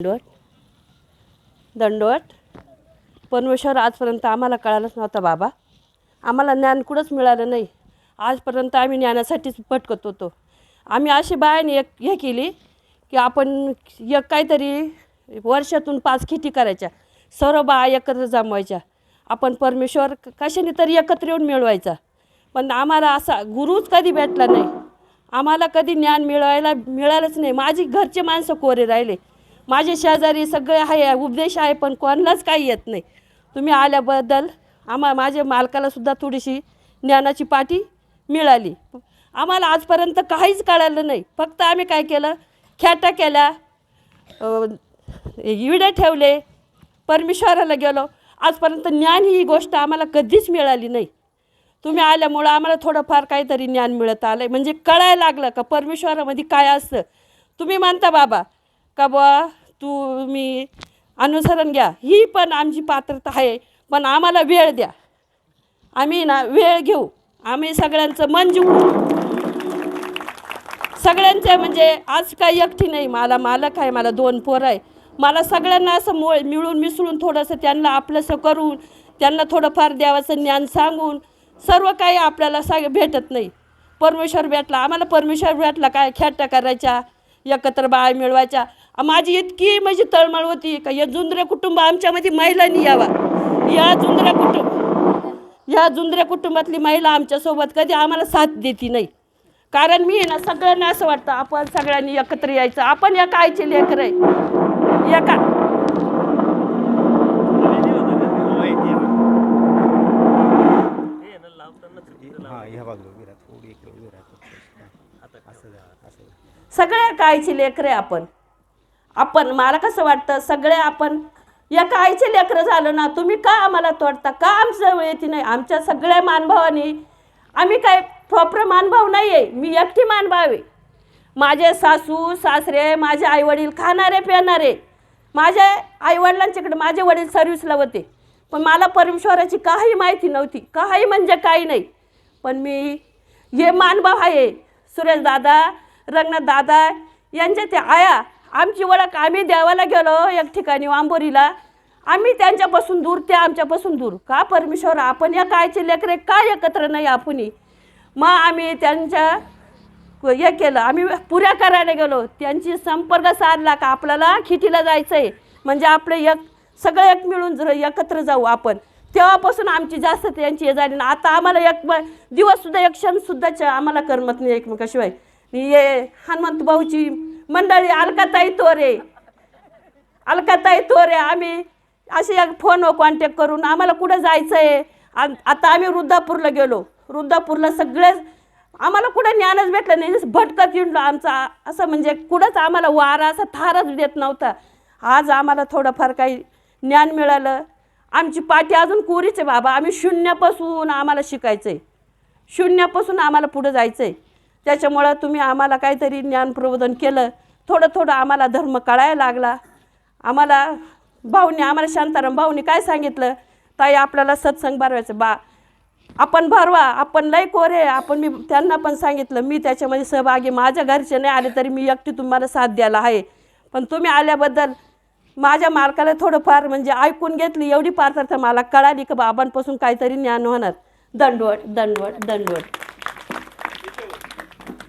दंडवट दंडवट परमेश्वर आजपर्यंत आम्हाला कळालंच नव्हता बाबा. आम्हाला ज्ञान कुठंच मिळालं नाही. आजपर्यंत आम्ही ज्ञानासाठीच भटकत होतो. आम्ही अशी बायाने एक हे केली की आपण एक काहीतरी वर्षातून पाच खिटी करायच्या. सर्व बाया एकत्र जमवायच्या. आपण परमेश्वर कशाने तरी एकत्र येऊन मिळवायचा. पण आम्हाला असा गुरुच कधी भेटला नाही. आम्हाला कधी ज्ञान मिळवायला मिळालंच नाही. माझी घरचे माणसं कोरे राहिले. माझे शेजारी सगळे आहे उपदेश आहे पण कोणालाच काही येत नाही. तुम्ही आल्याबद्दल आम्हा माझ्या मालकालासुद्धा थोडीशी ज्ञानाची पाठी मिळाली. आम्हाला आजपर्यंत काहीच कळालं नाही. फक्त आम्ही काय केलं? खेटा केल्या. विडे ठेवले. परमेश्वराला गेलो. आजपर्यंत ज्ञान ही गोष्ट आम्हाला कधीच मिळाली नाही. तुम्ही आल्यामुळं आम्हाला थोडंफार काहीतरी ज्ञान मिळत आलं आहे म्हणजे कळायला लागलं का परमेश्वरामध्ये काय असतं? तुम्ही म्हणता बाबा का बुवा तुम्ही अनुसरण घ्या. ही पण आमची पात्रता आहे. पण आम्हाला वेळ द्या. आम्ही ना वेळ घेऊ. आम्ही सगळ्यांचं मन जिवू सगळ्यांचे म्हणजे आज काही एकटी नाही. मला मालक आहे मला दोन पोरं आहे. मला सगळ्यांना असं मो मिळून मिसळून थोडंसं त्यांना आपलंसं करून त्यांना थोडंफार देवाचं ज्ञान सांगून सर्व काही आपल्याला सांग भेटत नाही. परमेश्वर भेटला. आम्हाला परमेश्वर भेटला. काय खेट्या करायच्या? एकत्र बाळ मिळवायच्या. माझी इतकी म्हणजे तळमळ होती का या जुंद्रे कुटुंब आमच्यामध्ये महिलांनी यावा. या जुंद्रे कुटुंब या जुंद्रे कुटुंबातली महिला आमच्यासोबत कधी आम्हाला साथ देती नाही. कारण मी ना सगळ्यांना असं वाटतं आपण सगळ्यांनी एकत्र यायचं. आपण या कायचे लेकर आहे. एका. हा ह्या बाजूला सगळ्या कायचे लेकरे आहे आपण. आपण मला कसं वाटतं सगळे आपण या कायचे लेकरं झालं ना तुम्ही का आम्हाला तोडता? का आमच्या येते नाही? आमच्या सगळ्या मानभावानी आम्ही काय प्रॉपर मानभाव नाही आहे मी एकटी मानभाव. आहे माझे सासू सासरे माझे आईवडील खाणारे पिणारे. माझ्या आईवडिलांच्याकडे माझे वडील सर्व्हिसला होते. पण मला परमेश्वराची काही माहिती नव्हती. काही म्हणजे काही नाही. पण मी हे मानभाव आहे सुरेश दादा रंगनाथ दादा यांच्या त्या आया आमची ओळख आम्ही देवाला गेलो एक ठिकाणी आंबोरीला आम्ही त्यांच्यापासून दूर त्या आमच्यापासून दूर. का परमेश्वर आपण या कायचे लेकरे का एकत्र नाही आपणही मग आम्ही त्यांच्या हे केलं आम्ही पुऱ्या करायला गेलो. त्यांची संपर्क साधला का आपल्याला खिटीला जायचं आहे म्हणजे आपलं एक सगळं एक मिळून जर एकत्र जाऊ आपण. तेव्हापासून आमची जास्त त्यांची हे झाली. ना आता आम्हाला एक दिवससुद्धा एक क्षणसुद्धा च- आम्हाला करमत नाही एकमेकाशिवाय. ये हनुमंत भाऊची मंडळी अलकाताई तोरे अलकाताई तोरे आम्ही असे एक फोनवर कॉन्टॅक्ट करून आम्हाला कुठं जायचं आहे आता आम्ही वृद्धापूरला गेलो. वृद्धापूरला सगळेच आम्हाला कुठं ज्ञानच भेटलं नाही. भटकत येऊन आमचा असं म्हणजे कुठंच आम्हाला वारा असा थारच देत नव्हता. आज आम्हाला थोडंफार काही ज्ञान मिळालं. आमची पाठी अजून कोरीच आहे बाबा. आम्ही शून्यापासून आम्हाला शिकायचं आहे शून्यापासून आम्हाला पुढं जायचं आहे त्याच्यामुळं तुम्ही आम्हाला काहीतरी ज्ञान प्रबोधन केलं. थोडं थोडं आम्हाला धर्म कळायला लागला. आम्हाला भाऊनी आम्हाला शांताराम भाऊनी काय सांगितलं? ताई आपल्याला सत्संग भरवायचं. बा आपण भरवा. आपण लय कोरे आपण मी त्यांना पण सांगितलं. मी त्याच्यामध्ये सहभागी. माझ्या घरचे नाही आले तरी मी एकटी तुम्हाला साथ द्यायला आहे. पण तुम्ही आल्याबद्दल माझ्या मालकाला थोडंफार म्हणजे ऐकून घेतली एवढी पात्रता मला कळाली की बाबांपासून काहीतरी ज्ञान होणार. दंडवट दंडवट दंडवट.